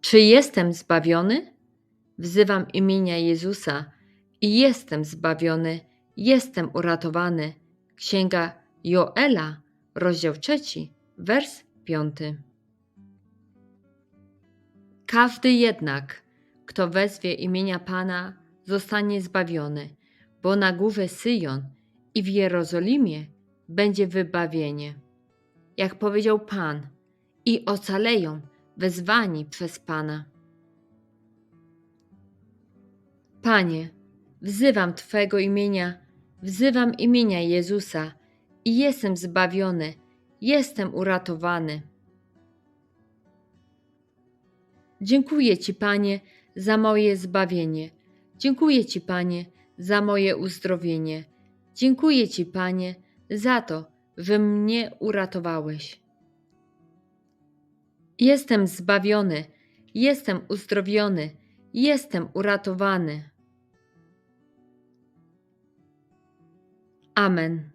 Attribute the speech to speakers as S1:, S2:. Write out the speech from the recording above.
S1: Czy jestem zbawiony? Wzywam imienia Jezusa i jestem zbawiony, jestem uratowany. Księga Joela, rozdział trzeci, wers piąty. Każdy jednak, kto wezwie imienia Pana, zostanie zbawiony, bo na górze Syjon i w Jerozolimie będzie wybawienie. Jak powiedział Pan, i ocaleją wezwani przez Pana. Panie, wzywam Twego imienia, wzywam imienia Jezusa i jestem zbawiony, jestem uratowany. Dziękuję Ci, Panie, za moje zbawienie. Dziękuję Ci, Panie, za moje uzdrowienie. Dziękuję Ci, Panie, za to, że mnie uratowałeś. Jestem zbawiony, jestem uzdrowiony, jestem uratowany. Amen.